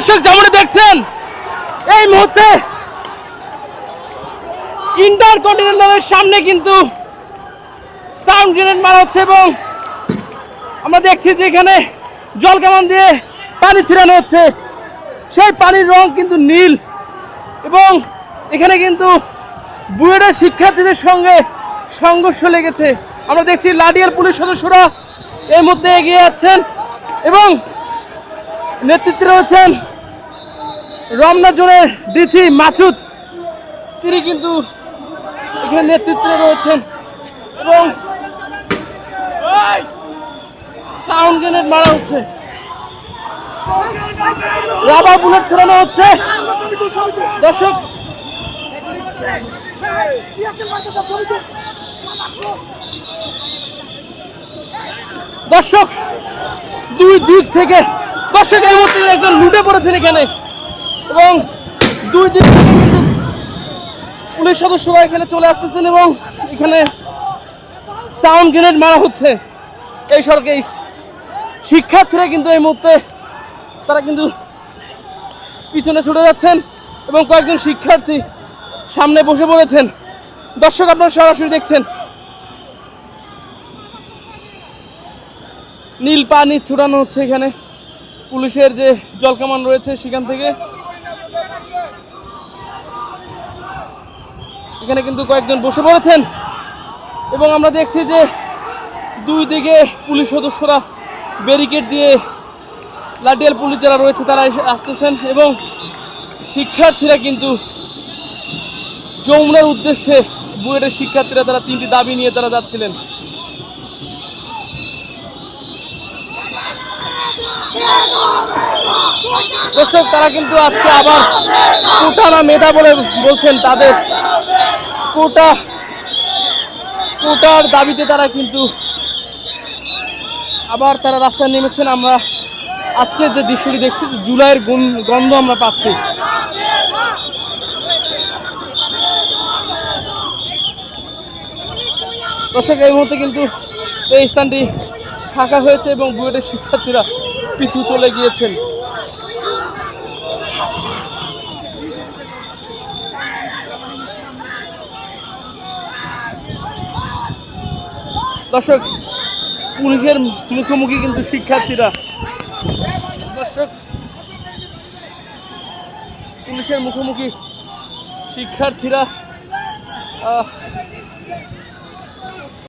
দর্শক যেমন দেখছেন, এই মুহূর্তে ইন্টার কন্টিনেন্টালের সামনে কিন্তু সাউন্ড গ্রেনেড মারা হচ্ছে এবং আমরা দেখছি যে এখানে জল কেমন দিয়ে পানি ছিটানো হচ্ছে। সেই পানির রং কিন্তু নীল এবং এখানে কিন্তু বুয়েটের শিক্ষার্থীদের সঙ্গে সংঘর্ষ লেগেছে। আমরা দেখছি লাডিয়ার পুলিশ সদস্যরা এর মধ্যে এগিয়ে যাচ্ছেন এবং নেতৃত্বে রয়েছেন রমনা জোনের ডিসি মাসুদ, তিনি কিন্তু এখানে নেতৃত্বে রয়েছেন এবং সাউন্ড গ্রেনেড মারা হচ্ছে। রাবার বুলেট ছড়ানো হচ্ছে। দর্শক দর্শক, দুই দিক থেকে দর্শকের মধ্যে একজন লুটে পড়েছেন এখানে। এবং দুই দিন কিন্তু পুলিশ সদস্যরা এখানে চলে আসতেছেন এবং এখানে সাউন্ড গ্রেনেড মারা হচ্ছে এই সড়কে। শিক্ষার্থীরা কিন্তু এই মুহূর্তে তারা কিন্তু পিছনে ছুটে যাচ্ছেন এবং কয়েকজন শিক্ষার্থী সামনে বসে পড়েছেন। দর্শক আপনারা সরাসরি দেখছেন। নীল পানি ছুটানো হচ্ছে এখানে। পুলিশের যে জলকামান রয়েছে সেখান থেকে। এখানে কিন্তু কয়েকজন বসে পড়েছেন। এবং আমরা দেখছি যে দুই দিকে পুলিশ সদস্যরা ব্যারিকেড দিয়ে লাঠিয়াল পুলিশ যারা রয়েছে তারা আসতেছেন এবং শিক্ষার্থীরা কিন্তু যমুনার উদ্দেশ্যে বুয়েটের শিক্ষার্থীরা তারা তিনটি দাবি নিয়ে তারা যাচ্ছিলেন। দর্শক, তারা কিন্তু আজকে আবার কোটা না মেধা বলে বলছেন তাদের। কোটা, কোটার দাবিতে তারা কিন্তু আবার তারা রাস্তায় নেমেছেন। আমরা আজকে যে দৃশ্যটি দেখছি জুলাইয়ের গন্ধ আমরা পাচ্ছি। দর্শক, এই মুহূর্তে কিন্তু এই স্থানটি ফাঁকা হয়েছে এবং বুয়েটের শিক্ষার্থীরা পিছু চলে গিয়েছেন। দর্শক পুলিশের মুখোমুখি কিন্তু শিক্ষার্থীরা। দর্শক পুলিশের মুখোমুখি শিক্ষার্থীরা